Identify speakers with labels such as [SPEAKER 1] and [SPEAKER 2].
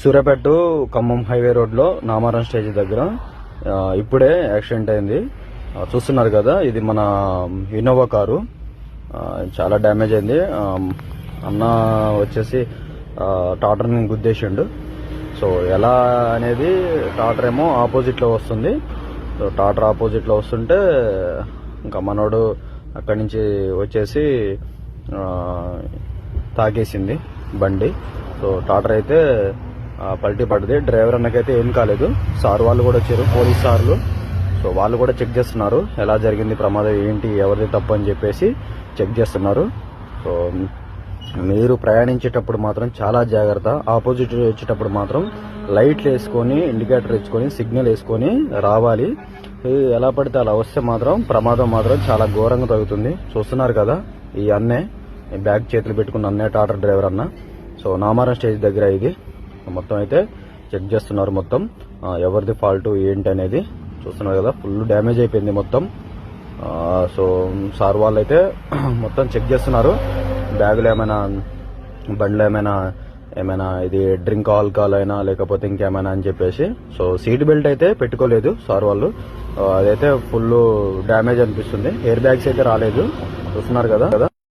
[SPEAKER 1] Suryapet Khammam highway రోడ్లో నామారం stage దగ్గర ఇప్పుడే యాక్సిడెంట్ అయింది. చూస్తున్నారు కదా ఇది మన ఇన్నోవా కారు. చాలా డ్యామేజ్ అయింది. అన్న వచ్చేసి టాటర్ని గుద్దేసిండు. సో ఎలా అనేది టాటర్ ఏమో ఆపోజిట్లో వస్తుంది. సో టాటర్ ఆపోజిట్లో వస్తుంటే ఇంకా మనోడు అక్కడి నుంచి వచ్చేసి తాకేసింది బండి. సో టాటర్ అయితే పల్టీ పడ్డది. డ్రైవర్ అన్నకైతే ఏం కాలేదు. సార్ వాళ్ళు కూడా వచ్చారు పోలీస్ సార్లు. సో వాళ్ళు కూడా చెక్ చేస్తున్నారు. ఎలా జరిగింది ప్రమాదం ఏంటి ఎవరిది తప్పు అని చెప్పేసి చెక్ చేస్తున్నారు. సో మీరు ప్రయాణించేటప్పుడు మాత్రం చాలా జాగ్రత్త. ఆపోజిట్ వచ్చేటప్పుడు మాత్రం లైట్లు వేసుకొని ఇండికేటర్ వేసుకొని సిగ్నల్ వేసుకొని రావాలి. ఎలా పడితే అలా వస్తే మాత్రం ప్రమాదం మాత్రం చాలా ఘోరంగా తగ్గుతుంది. చూస్తున్నారు కదా ఈ అన్నే. ఈ బ్యాగ్ చేతులు పెట్టుకున్న అన్నే టాటర్ డ్రైవర్ అన్న. సో నామారం స్టేజ్ దగ్గర ఇది. మొత్తం అయితే చెక్ చేస్తున్నారు మొత్తం. ఎవరిది ఫాల్ట్ ఏంటి అనేది చూస్తున్నారు కదా ఫుల్ డ్యామేజ్ అయిపోయింది మొత్తం. సో సార్ వాళ్ళు అయితే మొత్తం చెక్ చేస్తున్నారు. బ్యాగులు ఏమైనా బండ్లు ఏమైనా ఏమైనా ఇది డ్రింక్ ఆల్కహాల్ అయినా లేకపోతే ఇంకేమైనా అని చెప్పేసి సో సీట్ బెల్ట్ అయితే పెట్టుకోలేదు సార్ వాళ్ళు. అదైతే ఫుల్ డ్యామేజ్ అనిపిస్తుంది. ఎయిర్ బ్యాగ్స్ అయితే రాలేదు. చూస్తున్నారు కదా కదా.